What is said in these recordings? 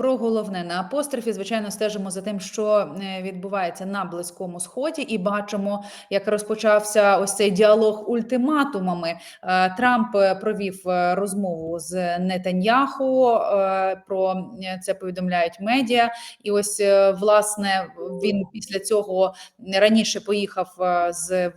про головне на апострофі. Звичайно, стежимо за тим, що е, відбувається на близькому сході, і бачимо, як розпочався ось цей діалог ультиматумами. Е, Трамп е, провів розмову з Нетаньяху. Про це повідомляють медіа. І ось власне він після цього раніше поїхав з.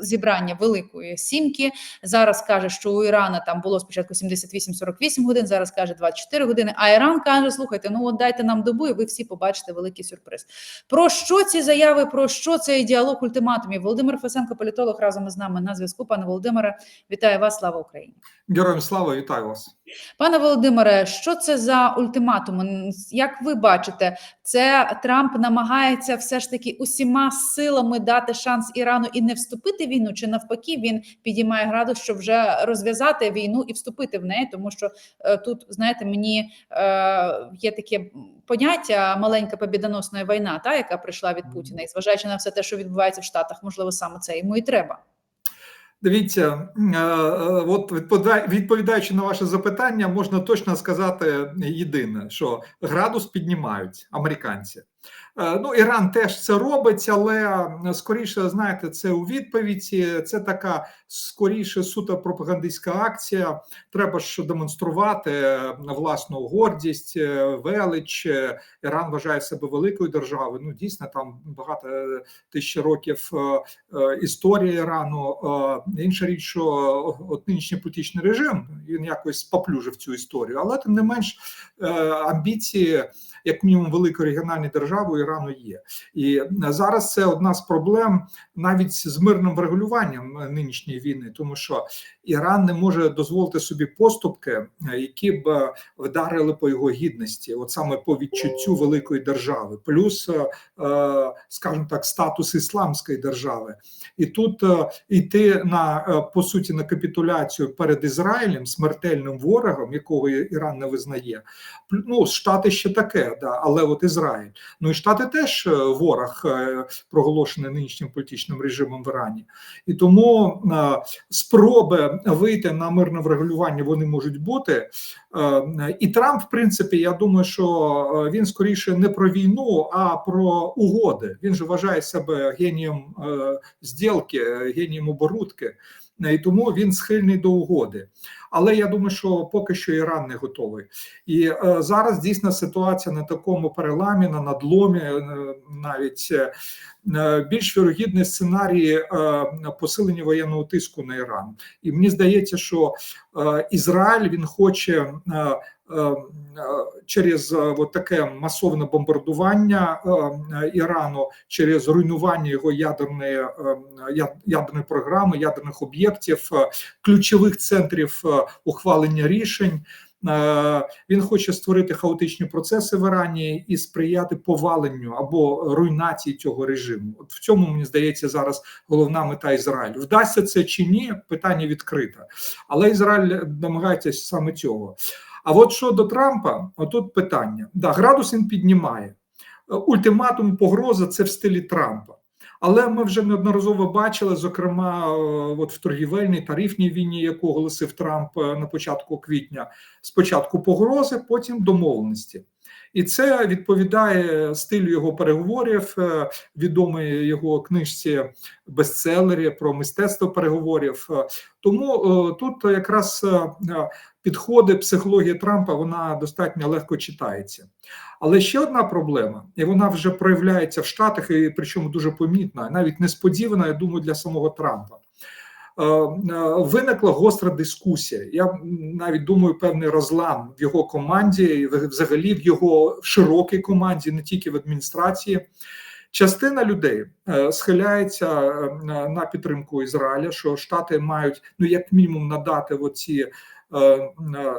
Зібрання великої сімки зараз каже, що у Ірана там було спочатку 78-48 годин, зараз каже 24 години. А Іран каже: слухайте, ну от дайте нам добу, і ви всі побачите великий сюрприз. Про що ці заяви? Про що цей діалог ультиматумів? Володимир Фесенко, політолог, разом із нами на зв'язку. Пане Володимире, вітаю вас! Слава Україні! Героям слава, вітаю вас. Пане Володимире, що це за ультиматум? Як ви бачите, це Трамп намагається все ж таки усіма силами дати шанс Ірану і не вступити війну, чи навпаки він підіймає градус, щоб вже розв'язати війну і вступити в неї, тому що е, тут знаєте, мені е, є таке поняття маленька побідоносна війна, та яка прийшла від Путіна, і зважаючи на все те, що відбувається в Штатах, можливо, саме це йому і треба. Дивіться, е, от відповідаючи на ваше запитання, можна точно сказати єдине, що градус піднімають американці. Е, ну, Іран теж це робить, але скоріше, знаєте, це у відповіді. Це така скоріше суто пропагандистська акція. Треба ж демонструвати власну гордість, велич. Іран вважає себе великою державою. Ну, дійсно, там багато тисяч років е, історії Ірану. Е, інша річ, що от нинішній політичний режим він якось споплюжив цю історію, але тим не менш амбіції, як мінімум, великої регіональної держави Ірану є. І зараз це одна з проблем навіть з мирним врегулюванням нинішньої війни, тому що Іран не може дозволити собі поступки, які б вдарили по його гідності, от саме по відчуттю великої держави, плюс, скажімо так, статус ісламської держави, і тут йти на по суті на капітуляцію перед Ізраїлем, смертельним ворогом, якого Іран не визнає. Ну, Штати ще таке, да, але от Ізраїль. Ну і Штати теж ворог проголошений нинішнім політичним режимом в Ірані, і тому спроби вийти на мирне врегулювання вони можуть бути. І Трамп, в принципі, я думаю, що він скоріше не про війну, а про угоди. Він же вважає себе генієм зділки, генієм оборудки. І тому він схильний до угоди. Але я думаю, що поки що Іран не готовий. І е, зараз дійсно ситуація на такому переламі, на надломі, е, навіть е, більш вірогідний сценарій е, посилення воєнного тиску на Іран. І мені здається, що е, Ізраїль він хоче. Е, Через от таке масовне бомбардування Ірану, через руйнування його ядерної ядерної програми, ядерних об'єктів, ключових центрів ухвалення рішень. Він хоче створити хаотичні процеси в Ірані і сприяти поваленню або руйнації цього режиму. От в цьому мені здається зараз головна мета Ізраїлю. Вдасться це чи ні? Питання відкрите, але Ізраїль намагається саме цього. А от щодо Трампа, отут питання: да, градус він піднімає. Ультиматум, погроза це в стилі Трампа. Але ми вже неодноразово бачили, зокрема, от в торгівельній тарифній війні, яку оголосив Трамп на початку квітня, спочатку погрози, потім домовленості. І це відповідає стилю його переговорів, відомої його книжці бестселері про мистецтво переговорів. Тому тут якраз підходи психології Трампа вона достатньо легко читається. Але ще одна проблема, і вона вже проявляється в Штатах, і причому дуже помітна, навіть несподівана, я думаю, для самого Трампа. Виникла гостра дискусія. Я навіть думаю, певний розлам в його команді, взагалі в його широкій команді, не тільки в адміністрації. Частина людей схиляється на підтримку Ізраїля, що Штати мають ну як мінімум надати оці Е, е,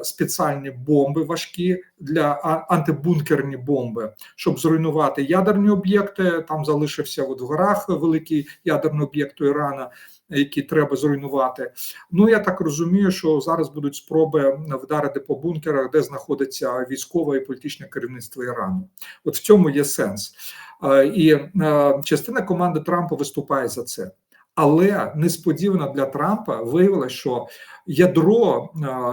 спеціальні бомби важкі для антибункерні бомби, щоб зруйнувати ядерні об'єкти. Там залишився от в горах великий ядерний об'єкт Ірана. Які треба зруйнувати, ну я так розумію, що зараз будуть спроби вдарити по бункерах, де знаходиться військове і політичне керівництво Ірану. От в цьому є сенс, і частина команди Трампа виступає за це. Але несподівано для Трампа виявилося, що ядро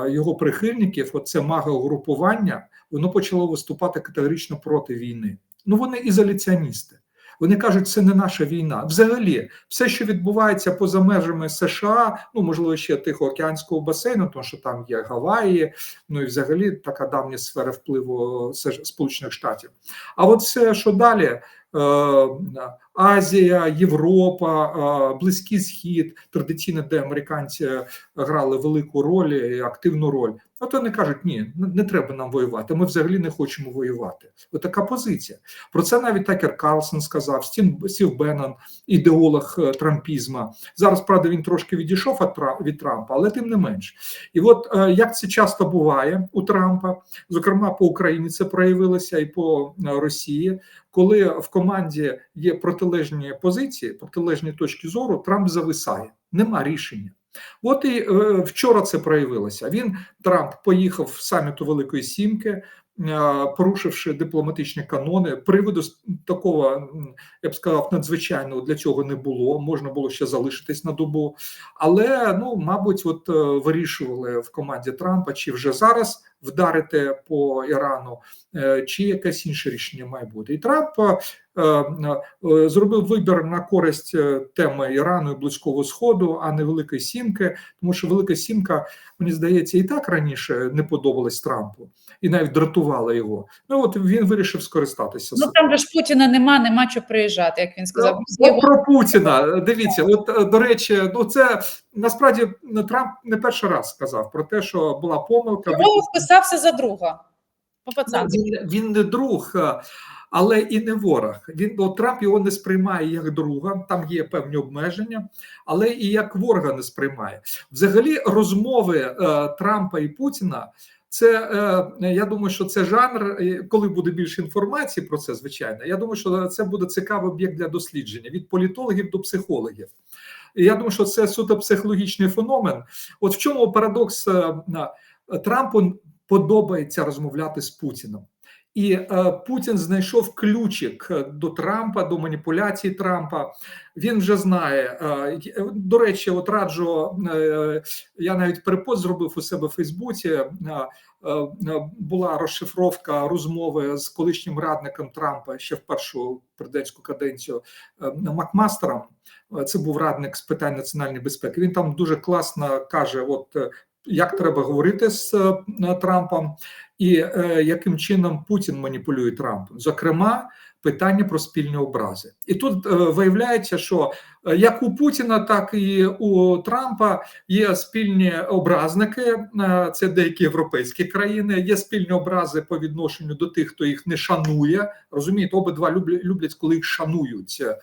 його прихильників, оце магоугрупування, воно почало виступати категорично проти війни. Ну вони ізоляціоністи. Вони кажуть, це не наша війна. Взагалі, все, що відбувається поза межами США, ну можливо, ще Тихоокеанського басейну, тому що там є Гаваї, ну і взагалі така давня сфера впливу Сполучених Штатів. А от все, що далі. е, Азія, Європа, е, Близький Схід, традиційно, де американці грали велику роль і активну роль. От вони кажуть, ні, не треба нам воювати. Ми взагалі не хочемо воювати. Ось така позиція. Про це навіть Такер Карлсон сказав, Стів, Стів Беннон, ідеолог е, трампізма. Зараз, правда, він трошки відійшов від, Трампа, але тим не менш. І от е, як це часто буває у Трампа, зокрема по Україні це проявилося і по е, Росії, коли в команді є протилежні позиції, протилежні точки зору, Трамп зависає, нема рішення. От і е, вчора це проявилося. Він Трамп поїхав в саміту Великої Сімки, е, порушивши дипломатичні канони. Приводу такого, я б сказав, надзвичайного для цього не було. Можна було ще залишитись на добу, але ну, мабуть, от е, вирішували в команді Трампа, чи вже зараз вдарити по Ірану, е, чи якесь інше рішення має бути. І Трамп е, е, зробив вибір на користь теми Ірану і Близького Сходу, а не Великої Сімки, тому що Велика Сімка, мені здається, і так раніше не подобалась Трампу і навіть дратувала його. Ну от він вирішив скористатися. Ну там же ж Путіна нема, нема чого приїжджати, як він сказав. Ну, про Путіна. Дивіться, от до речі, ну це насправді Трамп не перший раз сказав про те, що була помилка. Чого вписався за друга? Він, він не друг, е, але і не ворог. Він бо Трамп його не сприймає як друга. Там є певні обмеження, але і як ворога не сприймає. Взагалі, розмови е, Трампа і Путіна. Це е, я думаю, що це жанр. Коли буде більше інформації про це, звичайно. Я думаю, що це буде цікавий об'єкт для дослідження від політологів до психологів. Я думаю, що це суто психологічний феномен. От в чому парадокс е, Трампу подобається розмовляти з Путіним. І е, Путін знайшов ключик до Трампа, до маніпуляцій Трампа. Він вже знає. Е, е, до речі, от раджу, я навіть перепост зробив у себе в Фейсбуці. Була розшифровка розмови з колишнім радником Трампа ще в першу президентську каденцію Макмастером. Це був радник з питань національної безпеки. Він там дуже класно каже: от як треба говорити з Трампом, і е, яким чином Путін маніпулює Трампом, зокрема. Питання про спільні образи, і тут е, виявляється, що е, як у Путіна, так і у Трампа є спільні образники. е, Це деякі європейські країни. Є спільні образи по відношенню до тих, хто їх не шанує. Розумієте, обидва люблять, коли їх шанують. Е,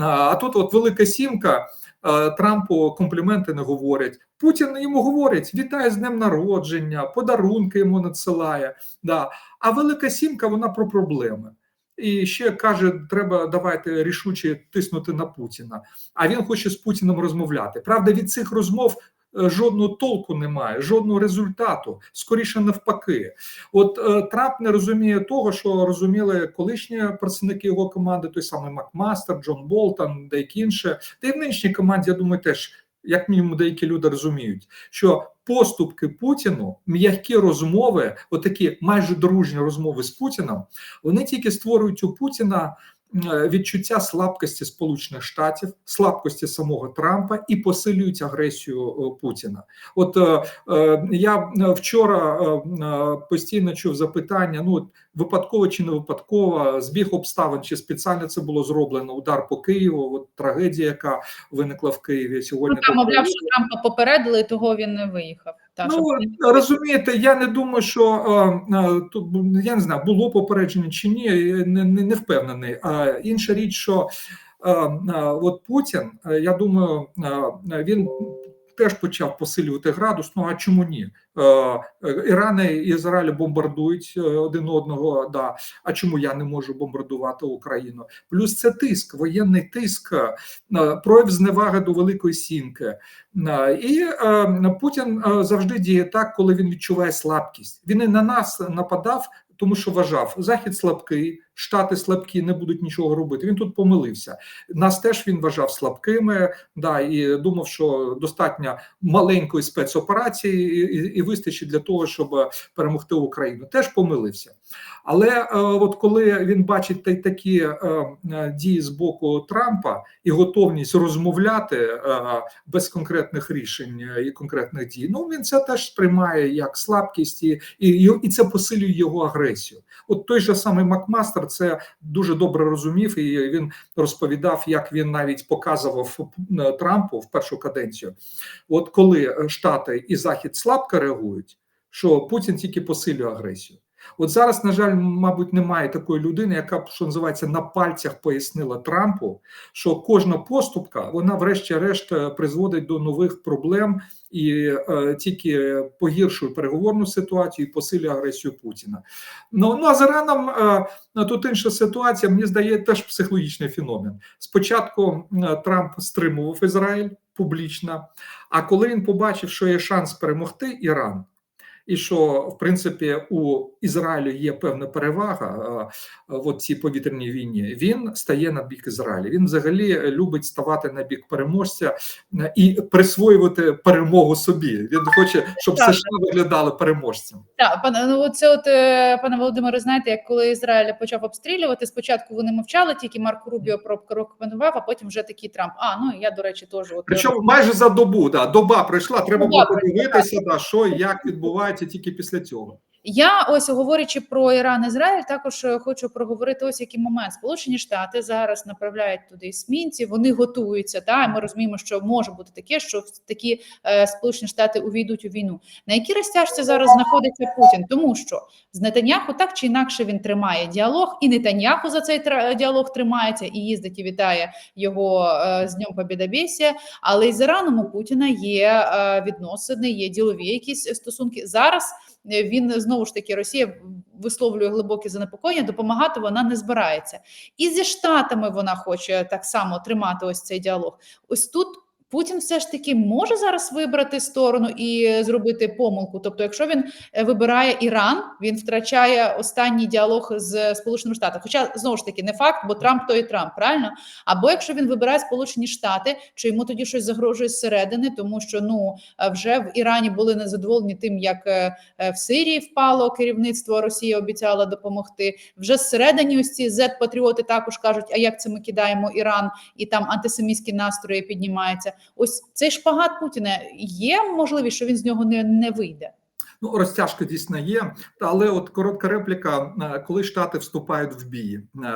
А тут, от велика сімка. Е, Трампу компліменти не говорять. Путін йому говорить: вітає з днем народження, подарунки йому надсилає. Да. А велика сімка вона про проблеми. І ще каже: треба давайте рішуче тиснути на Путіна. А він хоче з Путіним розмовляти. Правда, від цих розмов жодного толку немає, жодного результату. Скоріше навпаки. От е, Трамп не розуміє того, що розуміли колишні представники його команди, той самий Макмастер, Джон Болтон, деякі інші. Та й в нинішній команді, я думаю, теж. Як мінімум, деякі люди розуміють, що поступки Путіну, м'які розмови, отакі майже дружні розмови з Путіном, вони тільки створюють у Путіна е, відчуття слабкості Сполучених Штатів, слабкості самого Трампа і посилюють агресію е, Путіна. От е, е, я вчора е, е, постійно чув запитання: ну випадково чи не випадково, збіг обставин, чи спеціально це було зроблено удар по Києву, от трагедія, яка виникла в Києві сьогодні. Ну, там, тобто- мовляв, що Трампа попередили, того він не виїхав. Та, Ну щоб- розумієте, я не думаю, що е, е, я не знаю, було попередження чи ні, не, не, не впевнений. А інша річ, що е, от Путін, я думаю, він теж почав посилювати градус. Ну а чому ні? Е, е, Іран і Ізраїль бомбардують е, один одного. Да. А чому я не можу бомбардувати Україну? Плюс це тиск, воєнний тиск, прояв зневаги до Великої Сімки. І Путін завжди діє так, коли він відчуває слабкість. Він і на нас нападав, тому що вважав, захід слабкий, Штати слабкі не будуть нічого робити. Він тут помилився. Нас теж він вважав слабкими, да і думав, що достатньо маленької спецоперації і, і, і вистачить для того, щоб перемогти Україну. Теж помилився. Але е, от коли він бачить та, такі е, е, дії з боку Трампа і готовність розмовляти е, без конкретних рішень і конкретних дій, ну він це теж сприймає як слабкість, і, і, і це посилює його агресію. От той же самий Макмастер це дуже добре розумів, і він розповідав, як він навіть показував е, Трампу в першу каденцію. От коли е, Штати і Захід слабко реагують, що Путін тільки посилює агресію. От зараз, на жаль, мабуть, немає такої людини, яка що називається на пальцях пояснила Трампу, що кожна поступка, вона, врешті-решт, е, призводить до нових проблем і е, тільки погіршує переговорну ситуацію і посилює агресію Путіна. Ну ну а з Іраном е, тут інша ситуація. Мені здається, теж психологічний феномен. Спочатку е, Трамп стримував Ізраїль публічно, а коли він побачив, що є шанс перемогти Іран і що в принципі у Ізраїлю є певна перевага в цій повітряній війні. Він стає на бік Ізраїля. Він взагалі любить ставати на бік переможця і присвоювати перемогу собі. Він хоче, щоб Так. США виглядали переможцем. Так, пане ну це от е, пане Володимире, знаєте, як коли Ізраїль почав обстрілювати, спочатку вони мовчали, тільки Марко Рубіо прокоментував, а потім вже такий Трамп. А ну я до речі, теж от Причому майже за добу, да, доба пройшла. Треба було подивитися, да, що і як відбувається тільки після цього. Я ось говорячи про Іран Ізраїль, також е, хочу проговорити ось який момент. Сполучені Штати зараз направляють туди есмінців, вони готуються. Та ми розуміємо, що може бути таке, що такі е, Сполучені Штати увійдуть у війну. На якій розтяжці зараз знаходиться Путін? Тому що з Нетаньяху так чи інакше він тримає діалог, і Нетаньяху за цей діалог тримається і їздить і вітає його е, з Днем Побєдобєсія. Але і з Іраном у Путіна є е, відносини, є ділові якісь стосунки зараз. Е, Він знову ж таки Росія висловлює глибоке занепокоєння, допомагати вона не збирається. І зі штатами вона хоче так само тримати ось цей діалог. Ось тут. Путін все ж таки може зараз вибрати сторону і зробити помилку. Тобто, якщо він е, вибирає Іран, він втрачає останній діалог з Сполученими Штатами. Хоча знову ж таки не факт, бо Трамп то і Трамп, правильно? Або якщо він вибирає Сполучені Штати, чи йому тоді щось загрожує зсередини, тому що ну е, вже в Ірані були незадоволені тим, як е, в Сирії впало керівництво. Росія обіцяла допомогти. Вже зсередині ось ці Z-патріоти також кажуть: а як це ми кидаємо Іран, і там антисемітські настрої піднімаються. Ось цей шпагат Путіна є можливість, що він з нього не, не вийде. Ну, розтяжка дійсно є, але от коротка репліка: е, коли Штати вступають в бій, е,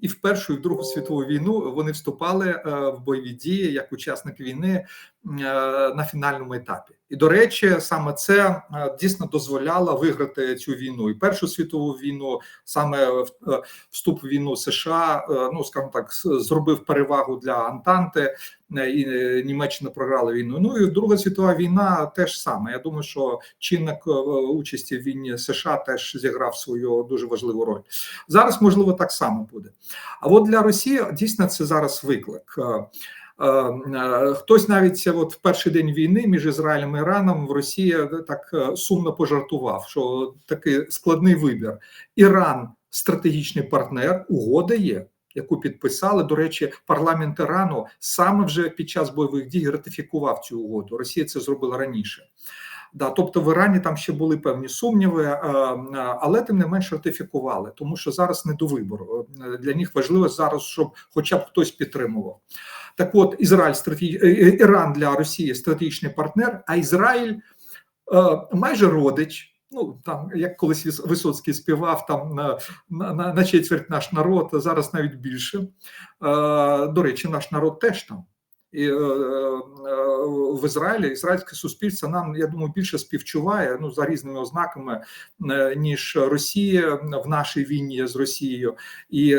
і в Першу, і в Другу світову війну вони вступали е, в бойові дії як учасник війни на фінальному етапі. І до речі, саме це е, дійсно дозволяло виграти цю війну. І Першу світову війну, саме е, вступ в війну США, е, ну скажімо так, зробив перевагу для Антанти. е, І е, Німеччина програла війну. Ну і Друга світова війна теж саме. Я думаю, що чинник е, участі в війні США теж зіграв свою дуже важливу роль. Зараз можливо так само буде. А от для Росії дійсно це зараз виклик. Е, е, е, Хтось навіть от в перший день війни між Ізраїлем і Іраном в Росії так е, сумно пожартував, що такий складний вибір. Іран стратегічний партнер, угода є. Яку підписали до речі, парламент Ірану саме вже під час бойових дій ратифікував цю угоду. Росія це зробила раніше. Да, тобто в Ірані там ще були певні сумніви, е, е, але тим не менш ратифікували, тому що зараз не до вибору. Е, Для них важливо зараз, щоб хоча б хтось підтримував. Так, от Ізраїль стратегі... е, е, Іран для Росії стратегічний партнер, а Ізраїль е, майже родич. Ну там як колись Висоцький співав там на, на, на, четверть наш народ, а зараз навіть більше. До речі, наш народ теж там. І е, е, в Ізраїлі ізраїльське суспільство нам, я думаю, більше співчуває ну за різними ознаками, е, ніж Росія в нашій війні з Росією, і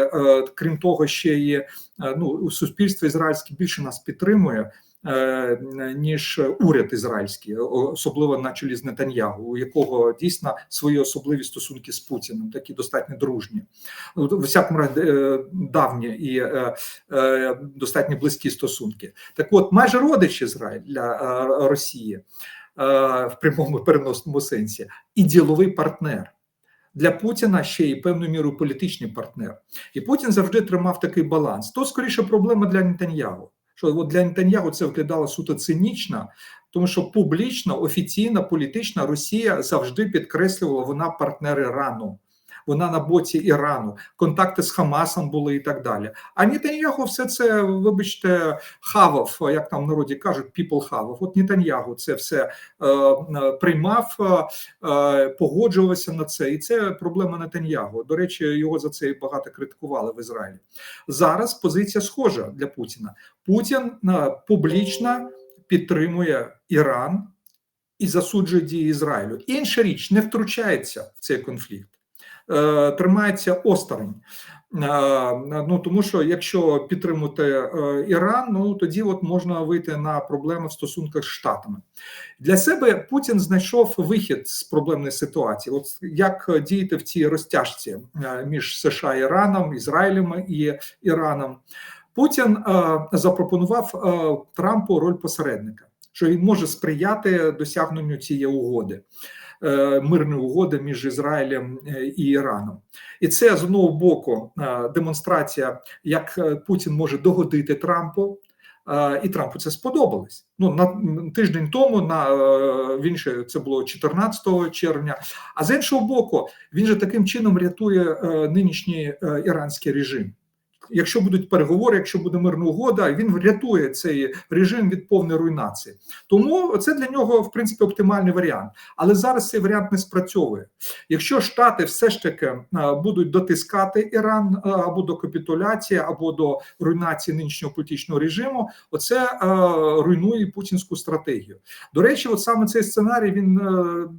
крім того, ще є е, ну суспільство ізраїльське більше нас підтримує. Е, Ніж уряд ізраїльський, особливо на чолі з Нетаньягу, у якого дійсно свої особливі стосунки з Путіним, такі достатньо дружні, в всякому разі е, давні і е, достатньо близькі стосунки. Так, от майже родич е, Росії в прямому переносному сенсі і діловий партнер. для Путіна ще й певною мірою політичний партнер. І Путін завжди тримав такий баланс. То скоріше проблема для Нетаньягу. Що от для Нетаньягу це виглядало суто цинічно, тому що публічно, офіційно, політично Росія завжди підкреслювала, вона партнери Ірану. Вона на боці Ірану, контакти з Хамасом були і так далі. А Нетаньягу все це, вибачте, хавав, як там в народі кажуть, people хавав. От Нетаньягу це все е, е, приймав, е, е, погоджувався на це. І це проблема Нетаньягу. До речі, його за це і багато критикували в Ізраїлі. Зараз позиція схожа для Путіна. Путін е, публічно підтримує Іран і засуджує дії Ізраїлю. Інша річ не втручається в цей конфлікт. Е, тримається осторонь. Е, Ну тому що якщо підтримувати е, Іран, ну тоді от можна вийти на проблеми в стосунках з Штатами. Для себе Путін знайшов вихід з проблемної ситуації. От як діяти в цій розтяжці між США Іраном, Ізраїлем і Іраном. Путін запропонував Трампу роль посередника, що він може сприяти досягненню цієї угоди. Е, Мирної угоди між Ізраїлем е, і Іраном, і це з одного боку е, демонстрація, як Путін може догодити Трампу, і Трампу це сподобалось. Ну на тиждень тому на він ще це було 14 червня. А з іншого боку, він же таким чином рятує нинішній іранський режим. Якщо будуть переговори, якщо буде мирна угода, він врятує цей режим від повної руйнації. Тому це для нього в принципі оптимальний варіант. Але зараз цей варіант не спрацьовує. Якщо Штати все ж таки е, будуть дотискати Іран е, або до капітуляції, або до руйнації нинішнього політичного режиму, оце е, руйнує путінську стратегію. До речі, от саме цей сценарій він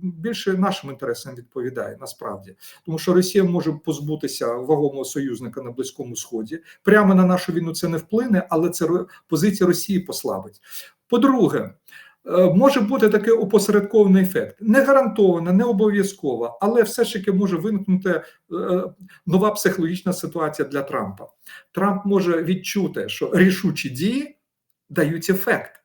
більше нашим інтересам відповідає насправді, тому що Росія може позбутися вагомого союзника на близькому сході. Прямо на нашу війну це не вплине, але це позиція Росії послабить. По-друге, е, може бути такий опосередкований ефект. Не гарантовано, не обов'язково, але все ж таки може виникнути е, нова психологічна ситуація для Трампа. Трамп може відчути, що рішучі дії дають ефект.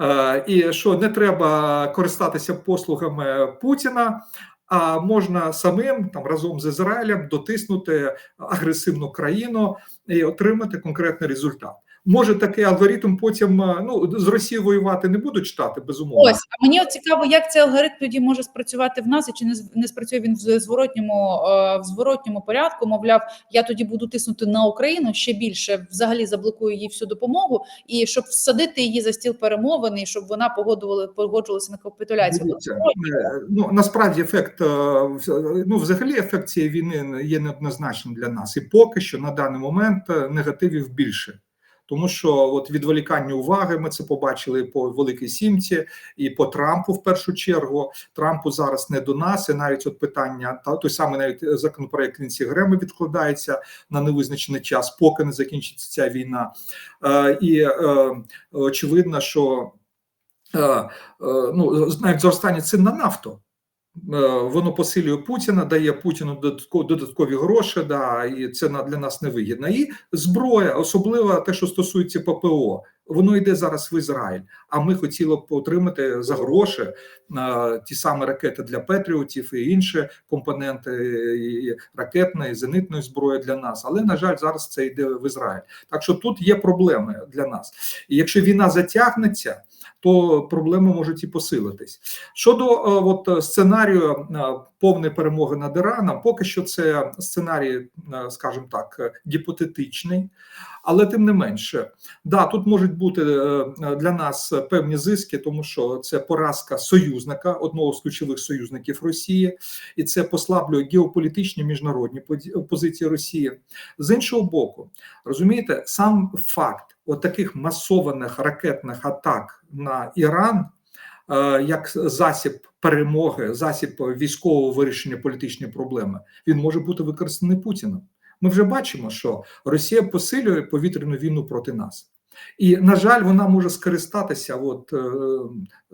Е, І що не треба користатися послугами Путіна, а можна самим там разом з Ізраїлем дотиснути агресивну країну і отримати конкретний результат. Може такий алгоритм потім е, ну з Росією воювати не будуть штати, безумовно. Ось а мені цікаво, як цей алгоритм тоді може спрацювати в нас, і чи не не спрацює він в зворотньому е, в зворотньому порядку. Мовляв, я тоді буду тиснути на Україну ще більше, взагалі заблокую їй всю допомогу, і щоб всадити її за стіл перемовин, і щоб вона погодувала погоджувалася на капітуляцію. Дивіться, е, ну насправді ефект ну взагалі ефект цієї війни є неоднозначним для нас, і поки що на даний момент негативів більше. Тому що от відволікання уваги ми це побачили по великій сімці і по Трампу в першу чергу. Трампу зараз не до нас, і навіть от питання та той самий навіть законопроект Лінсі Грема відкладається на невизначений час, поки не закінчиться ця війна. Е, і е, очевидно, що е, е, ну навіть зростання цін на нафту. Е, Воно посилює Путіна, дає Путіну додатко- додаткові гроші, да, і це для нас невигідно. І зброя, особливо те, що стосується ППО, воно йде зараз в Ізраїль. А ми хотіли б отримати за гроші е, ті самі ракети для Петріотів і інші компоненти ракетної, зенитної зброї для нас. Але на жаль, зараз це йде в Ізраїль. Так що тут є проблеми для нас. І якщо війна затягнеться, то проблеми можуть і посилитись. Щодо е, от е, сценарію е, повної перемоги над Іраном, поки що це сценарій, е, скажімо так, е, гіпотетичний, але тим не менше, да, тут можуть бути е, для нас певні зиски, тому що це поразка союзника, одного з ключових союзників Росії, і це послаблює геополітичні міжнародні позиції Росії. З іншого боку, розумієте, сам факт от таких масованих ракетних атак на Іран як засіб перемоги, засіб військового вирішення політичної проблеми, він може бути використаний Путіним. Ми вже бачимо, що Росія посилює повітряну війну проти нас. І, на жаль, вона може скористатися от, е,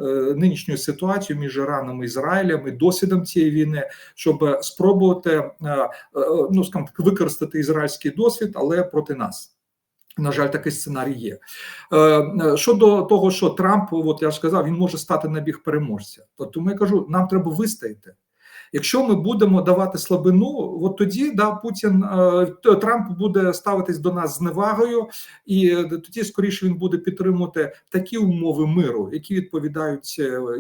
е, нинішньою ситуацією між Іраном і Ізраїлем і досвідом цієї війни, щоб спробувати е, е, ну, скажімо використати ізраїльський досвід, але проти нас. На жаль, такий сценарій є. Е, е, Щодо того, що Трамп, от я ж сказав, він може стати на біг переможця. Тому я кажу, нам треба вистояти. Якщо ми будемо давати слабину, от тоді да Путін е, Трамп буде ставитись до нас з невагою, і тоді скоріше він буде підтримувати такі умови миру, які відповідають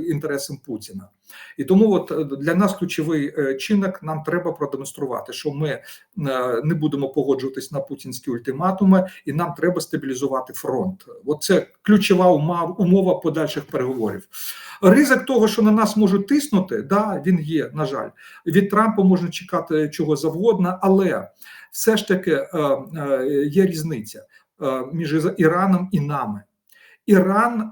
інтересам Путіна. І тому, от е, для нас ключовий е, чинник нам треба продемонструвати, що ми е, не будемо погоджуватись на путінські ультиматуми, і нам треба стабілізувати фронт. От це ключова умова, подальших переговорів. Ризик того, що на нас можуть тиснути, да, він є. На жаль, від Трампа можна чекати чого завгодно, але все ж таки є різниця між Іраном і нами. Іран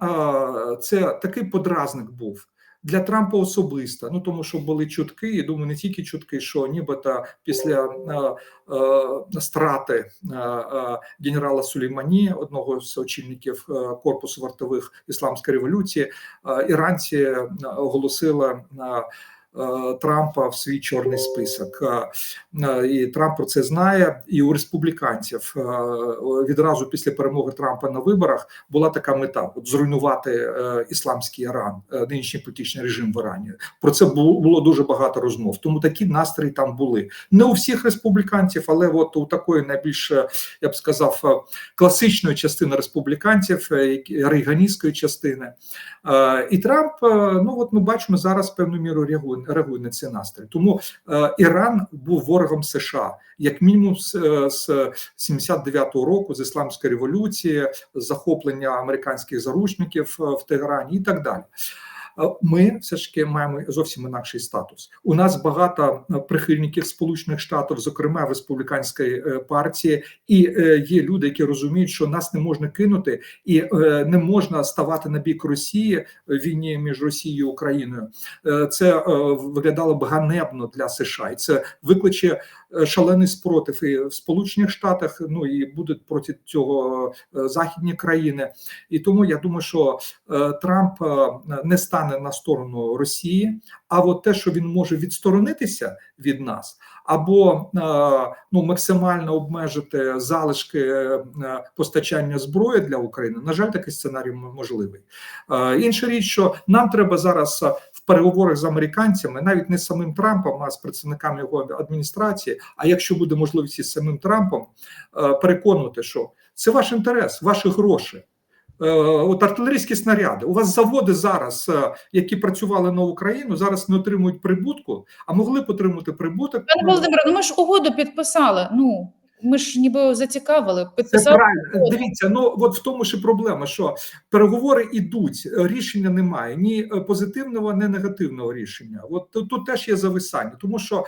це такий подразник був. Для Трампа особисто, ну тому що були чутки, і думаю, не тільки чутки, що нібито після е, е, страти е, е, генерала Сулеймані, одного з очільників корпусу вартових ісламської революції, е, іранці оголосили е, Трампа в свій чорний список. Е, е, І Трамп про це знає. І у республіканців е, відразу після перемоги Трампа на виборах була така мета: от зруйнувати е, ісламський Іран, е, нинішній політичний режим в Ірані. Про це було, дуже багато розмов. Тому такі настрої там були. Не у всіх республіканців, але от у такої найбільш е, я б сказав е, класичної частини республіканців, е, рейганістської частини. Е, І Трамп, е, ну от ми бачимо зараз певну міру реагує, реагує на ці настрої. Тому е, Іран був ворогом США, як мінімум з, е, з 79-го року, з ісламської революції, захоплення американських заручників е, в Тегерані і так далі. Ми все ж таки маємо зовсім інакший статус. У нас багато е, прихильників Сполучених Штатів, зокрема в республіканської е, партії, і е, є люди, які розуміють, що нас не можна кинути, і не можна ставати на бік Росії в війні між Росією і Україною. Це виглядало б ганебно для США, і це викличе шалений спротив і в Сполучених Штатах. Ну і будуть проти цього західні країни. І тому я думаю, що Трамп не стане на сторону Росії. А от те, що він може відсторонитися від нас, або е, ну максимально обмежити залишки е, постачання зброї для України, на жаль, такий сценарій можливий. Е, Інша річ, що нам треба зараз в переговорах з американцями, навіть не з самим Трампом, а з представниками його адміністрації. А якщо буде можливість із самим Трампом, переконувати, що це ваш інтерес, ваші гроші. Е, От артилерійські снаряди. У вас заводи зараз, е, які працювали на Україну, зараз не отримують прибутку, а могли б отримати прибуток. Пане Володимире, ну ми ж угоду підписали. Ну ми ж ніби зацікавили. Це Підписали. правильно. Дивіться, ну от в тому ж і проблема, що переговори йдуть, е, рішення немає ні е, позитивного, ні негативного рішення. От тут, тут теж є зависання, тому що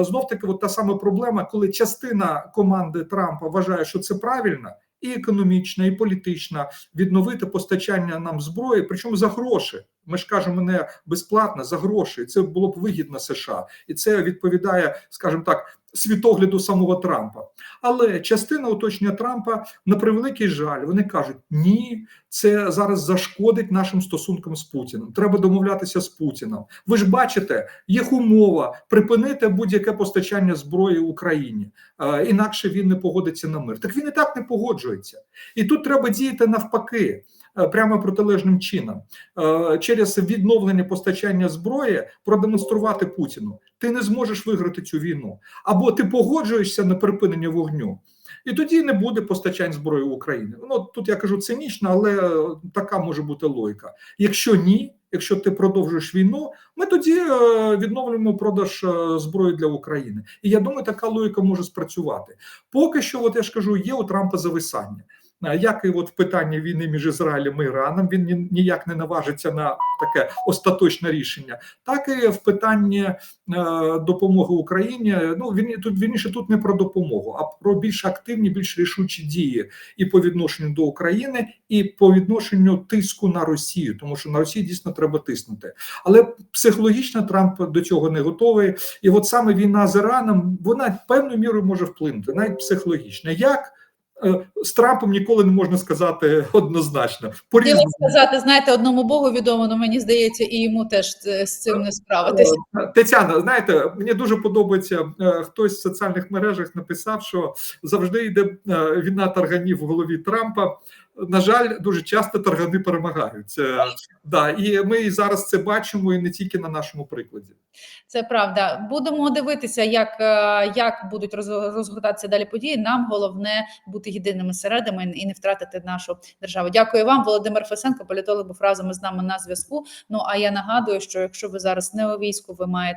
знов таки, от та сама проблема, коли частина команди Трампа вважає, що це правильно. І економічна, і політична відновити постачання нам зброї, причому за гроші. Ми ж кажемо не безплатно, за гроші. Це було б вигідно США, і це відповідає, скажімо так, світогляду самого Трампа. Але частина оточення Трампа на превеликий жаль, вони кажуть: ні, це зараз зашкодить нашим стосункам з Путіним. Треба домовлятися з Путіном. Ви ж бачите, їх умова припинити будь-яке постачання зброї Україні, інакше він не погодиться на мир. Так він і так не погоджується, і тут треба діяти навпаки. Е, Прямо протилежним чином Е, через відновлення постачання зброї продемонструвати Путіну. Ти не зможеш виграти цю війну, або ти погоджуєшся на припинення вогню, і тоді не буде постачань зброї в Україні. Ну тут я кажу цинічно, але е, така може бути логіка. Якщо ні, якщо ти продовжуєш війну, ми тоді відновлюємо продаж зброї для України. І я думаю, така логіка може спрацювати. Поки що, от я ж кажу, є у Трампа зависання. Як і от в питанні війни між Ізраїлем і Іраном, він ніяк не наважиться на таке остаточне рішення, так і в питанні е, допомоги Україні. Ну він тут вірніше тут не про допомогу, а про більш активні, більш рішучі дії і по відношенню до України, і по відношенню тиску на Росію, тому що на Росію дійсно треба тиснути. Але психологічно Трамп до цього не готовий. І от саме війна з Іраном вона певною мірою може вплинути, навіть психологічно. Як з Трампом ніколи не можна сказати однозначно. Хотіла сказати, знаєте, одному Богу відомо, але мені здається, і йому теж з цим не справитися. Е, Тетяна, знаєте, мені дуже подобається. е, Хтось в соціальних мережах написав, що завжди йде е, війна тарганів в голові Трампа. На жаль, дуже часто таргани перемагають. Е, Да, і ми зараз це бачимо, і не тільки на нашому прикладі. Це правда. Будемо дивитися, як, е, як будуть роз- розгортатися далі події. Нам головне бути єдиними середами і не втратити нашу державу. Дякую вам, Володимир Фесенко, політолог був разом із нами на зв'язку. Ну а я нагадую, що якщо ви зараз не у війську, ви маєте